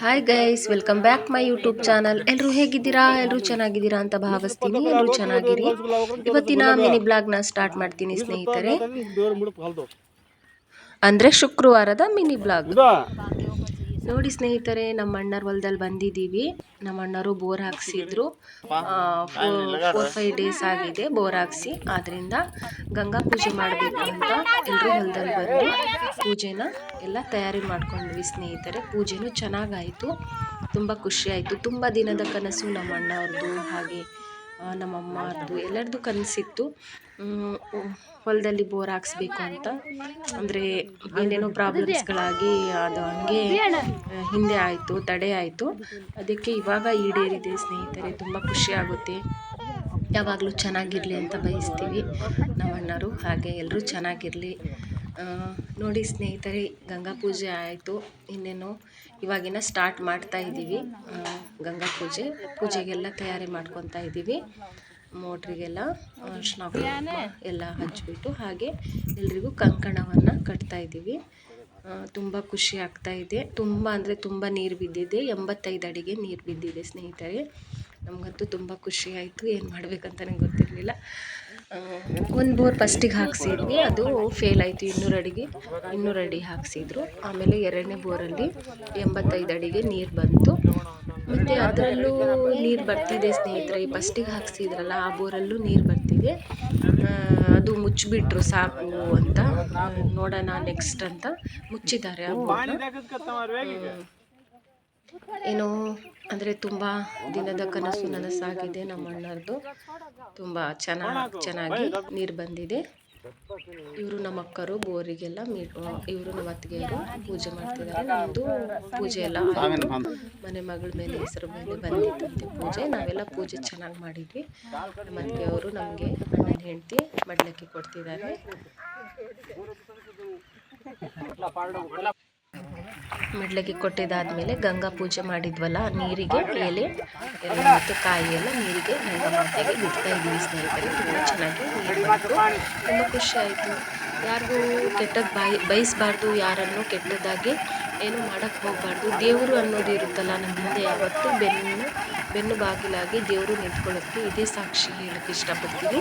Hi guys welcome back my YouTube channel ಎಲ್ಲರೂ ಹೇಗಿದ್ದೀರಾ? ಎಲ್ಲರೂ ಚೆನ್ನಾಗಿದ್ದೀರಾ ಅಂತ ಭಾವಿಸ್ತೀನಿ. ಎಲ್ಲರೂ ಚೆನ್ನಾಗಿರಿ. ಇವತ್ತಿನ ಮಿನಿ ಬ್ಲಾಗ್ನ ಸ್ಟಾರ್ಟ್ ಮಾಡ್ತೀನಿ ಸ್ನೇಹಿತರೆ. ಅಂದರೆ ಶುಕ್ರವಾರದ ಮಿನಿ ಬ್ಲಾಗ್ ನೋಡಿ ಸ್ನೇಹಿತರೆ ನಮ್ಮ ಅಣ್ಣರ ಹೊಲದಲ್ಲಿ ಬಂದಿದ್ದೀವಿ. ನಮ್ಮ ಅಣ್ಣರು ಬೋರ್ ಹಾಕ್ಸಿದ್ರು. ಫೋರ್ ಫೈವ್ ಡೇಸ್ ಆಗಿದೆ ಬೋರ್ ಹಾಕ್ಸಿ. ಆದ್ರಿಂದ ಗಂಗಾ ಪೂಜೆ ಮಾಡಬೇಕು ಅಂತ ಎಲ್ಲರೂ ಹೊಲದಲ್ಲಿ ಬಂದು ಪೂಜೆನ ಎಲ್ಲ ತಯಾರಿ ಮಾಡ್ಕೊಂಡ್ವಿ ಸ್ನೇಹಿತರೆ. ಪೂಜೆನೂ ಚೆನ್ನಾಗಾಯಿತು ತುಂಬ ಖುಷಿ ಆಯಿತು. ತುಂಬ ದಿನದ ಕನಸು ನಮ್ಮ ಅಣ್ಣವ್ರದ್ದು ಹಾಗೆ ನಮ್ಮ ಅಮ್ಮದು ಎಲ್ಲರದ್ದು ಕನಸಿತ್ತು. ಹೊಲದಲ್ಲಿ ಬೋರ್ ಹಾಕ್ಸ್ಬೇಕು ಅಂತ. ಅಂದರೆ ಏನೇನೋ ಪ್ರಾಬ್ಲಮ್ಸ್ಗಳಾಗಿ ಅದು ಹಂಗೆ ಹಿಂದೆ ಆಯಿತು, ತಡೆ ಆಯಿತು. ಅದಕ್ಕೆ ಇವಾಗ ಈಡೇರಿದೆ ಸ್ನೇಹಿತರೆ, ತುಂಬ ಖುಷಿ ಆಗುತ್ತೆ. ಯಾವಾಗಲೂ ಚೆನ್ನಾಗಿರಲಿ ಅಂತ ಬಯಸ್ತೀವಿ. ನಮ್ಮ ಅಣ್ಣರು ಹಾಗೆ ಎಲ್ಲರೂ ಚೆನ್ನಾಗಿರಲಿ. ನೋಡಿ ಸ್ನೇಹಿತರೆ, ಗಂಗಾ ಪೂಜೆ ಆಯಿತು. ಇನ್ನೇನು ಇವಾಗಿನ ಸ್ಟಾರ್ಟ್ ಮಾಡ್ತಾ ಇದ್ದೀವಿ ಗಂಗಾ ಪೂಜೆ, ಪೂಜೆಗೆಲ್ಲ ತಯಾರಿ ಮಾಡ್ಕೊತಾ ಇದ್ದೀವಿ ಮೋಟ್ರಿಗೆಲ್ಲ ಅರ್ಶಿನ ಎಲ್ಲ ಹಚ್ಚಿಬಿಟ್ಟು ಹಾಗೆ ಎಲ್ರಿಗೂ ಕಂಕಣವನ್ನು ಕಟ್ತಾ ಇದ್ದೀವಿ ತುಂಬ ಖುಷಿ ಆಗ್ತಾ ಇದೆ. ತುಂಬ ಅಂದರೆ ತುಂಬ ನೀರು ಬಿದ್ದಿದೆ. ಎಂಬತ್ತೈದು ಅಡಿಗೆ ನೀರು ಬಿದ್ದಿದೆ ಸ್ನೇಹಿತರೆ. ನಮಗಂತೂ ತುಂಬ ಖುಷಿ ಆಯಿತು. ಏನು ಮಾಡಬೇಕಂತಲೇ ಗೊತ್ತಿರಲಿಲ್ಲ. ಒಂದು ಬೋರ್ ಫಸ್ಟಿಗೆ ಹಾಕ್ಸಿದ್ವಿ, ಅದು ಫೇಲ್ ಆಯಿತು ಇನ್ನೂರು ಅಡಿಗೆ, ಇನ್ನೂರು ಅಡಿ ಹಾಕ್ಸಿದ್ರು. ಆಮೇಲೆ ಎರಡನೇ ಬೋರಲ್ಲಿ ಎಂಬತ್ತೈದು ಅಡಿಗೆ ನೀರು ಬಂತು. ಮತ್ತು ಅದರಲ್ಲೂ ನೀರು ಬರ್ತಿದೆ ಸ್ನೇಹಿತರೆ ಫಸ್ಟಿಗೆ ಹಾಕ್ಸಿದ್ರಲ್ಲ, ಆ ಬೋರಲ್ಲೂ ನೀರು ಬರ್ತಿದೆ. ಅದು ಮುಚ್ಚಿಬಿಟ್ರು ಸಾಕು ಅಂತ. ನೋಡೋಣ ನೆಕ್ಸ್ಟ್ ಅಂತ. ಮುಚ್ಚಿದ್ದಾರೆ ಆ ಬೋರ್ನ. ಏನೋ ಅಂದರೆ ತುಂಬ ದಿನದ ಕನಸು ನನಸಾಗಿದೆ ನಮ್ಮ ಅಣ್ಣರದು ತುಂಬ ಚೆನ್ನಾಗಿ ಚೆನ್ನಾಗಿ ನೀರು ಬಂದಿದೆ. ಇವರು ನಮ್ಮ ಅಕ್ಕರು ಬೋರಿಗೆಲ್ಲ ಇವರು ನಮ್ಮ ಅತ್ತಿಗೆಯರು ಪೂಜೆ ಮಾಡ್ತಿದ್ದಾರೆ. ನಮ್ಮದು ಪೂಜೆ ಎಲ್ಲ ಮನೆ ಮಗಳ ಮೇಲೆ ಹೆಸರು ಮೇಲೆ ಬಂದಿದ್ದಂತೆ ಪೂಜೆ. ನಾವೆಲ್ಲ ಪೂಜೆ ಚೆನ್ನಾಗಿ ಮಾಡಿದ್ವಿ. ನಮ್ಮ ಅತ್ತಿಗೆಯವರು ನಮಗೆ ಅಣ್ಣನ ಹೆಂಡತಿ ಮಡ್ಲಕ್ಕಿ ಕೊಡ್ತಿದ್ದಾರೆ. ಮೆಡ್ಲಕ್ಕೆ ಕೊಟ್ಟಿದ್ದಾದ್ಮೇಲೆ ಗಂಗಾ ಪೂಜೆ ಮಾಡಿದ್ವಲ್ಲ ನೀರಿಗೆ ಎಲೆ ಮತ್ತು ಕಾಯಿ ಎಲ್ಲ ನೀರಿಗೆ ಗಂಗಾ ಮಾತೆಗೆ ಬಿಡ್ತಾ ಇದ್ದೀವಿ ಸ್ನೇಹಿತರೆ. ತುಂಬ ಚೆನ್ನಾಗಿ ನೀರು ತುಂಬ ಖುಷಿ ಆಯಿತು. ಯಾರಿಗೂ ಕೆಟ್ಟದ್ದು ಬಾಯಿ, ಬಯಸಬಾರ್ದು, ಯಾರನ್ನು ಕೆಟ್ಟದಾಗಿ ಏನು ಮಾಡೋಕ್ಕೆ ಹೋಗಬಾರ್ದು. ದೇವರು ಅನ್ನೋದು ಇರುತ್ತಲ್ಲ ನಮ್ಮ ಹಿಂದೆ ಯಾವತ್ತೂ ಬೆನ್ನು ಬೆನ್ನು ಬಾಗಿಲಾಗಿ ದೇವರು ನಿಂತ್ಕೊಳ್ಳೋಕ್ಕೆ ಇದೇ ಸಾಕ್ಷಿ ಹೇಳೋಕ್ಕೆ ಇಷ್ಟಪಡ್ತೀವಿ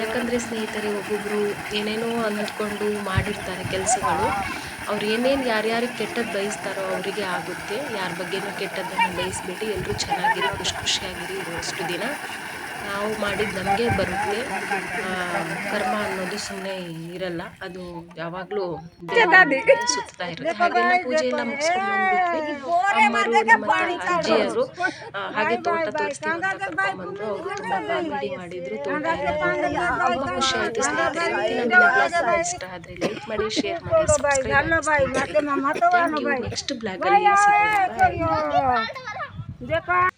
ಯಾಕಂದರೆ ಸ್ನೇಹಿತರೆ ಒಬ್ಬೊಬ್ಬರು ಏನೇನೋ ಅಂದ್ಕೊಂಡು ಮಾಡಿರ್ತಾರೆ ಕೆಲಸಗಳು. ಅವ್ರು ಏನೇನು ಯಾರ್ಯಾರಿಗೆ ಕೆಟ್ಟದ್ದು ಬಯಸ್ತಾರೋ ಅವರಿಗೆ ಆಗುತ್ತೆ. ಯಾರ ಬಗ್ಗೆನೂ ಕೆಟ್ಟದ್ದನ್ನು ಬಯಸ್ಬಿಟ್ಟು ಎಲ್ಲರೂ ಚೆನ್ನಾಗಿರಿ, ಖುಷಿ ಖುಷಿಯಾಗಿರಿ ಇರುವಷ್ಟು ದಿನ. ನಾವು ಮಾಡಿದ ನಮಗೆ ಬರುತ್ತೆ. ಕರ್ಮ ಅನ್ನೋದು ಸುಮ್ಮನೆ ಇರಲ್ಲ. ಅದು ಯಾವಾಗಲೂ ಸುತ್ತಾ ಇರುತ್ತೆ. ಹಾಗೆಲ್ಲ ಪೂಜೆ ಎಲ್ಲ ಮುಗಿಸ್ಕೊಂಡು ಅಮ್ಮರು ನಮ್ಮ ಅಜ್ಜಿಯರು ಹಾಗೆ ತೋಟ ತೋರಿಸ್ತೀವಿ ಅಂತ ಕರ್ಕೊಂಡ್ಬಂದ್ರು ಅವರು ತುಂಬ ಕಾಮಿಡಿ ಮಾಡಿದ್ರು ತೋಟ ತುಂಬ ಖುಷಿ ಆಯಿತು. ಸ್ನೇಹಿತರೆ ಇಷ್ಟ ಆದರೆ ಲೈಕ್ ಮಾಡಿ ಶೇರ್ ಮಾಡಿ ಸಬ್ಸ್ಕ್ರೈಬ್ ಮಾಡಿ. ನೆಕ್ಸ್ಟ್ ಬ್ಲಾಗಲ್ಲಿ ಸಿಗೋಣ. Bye.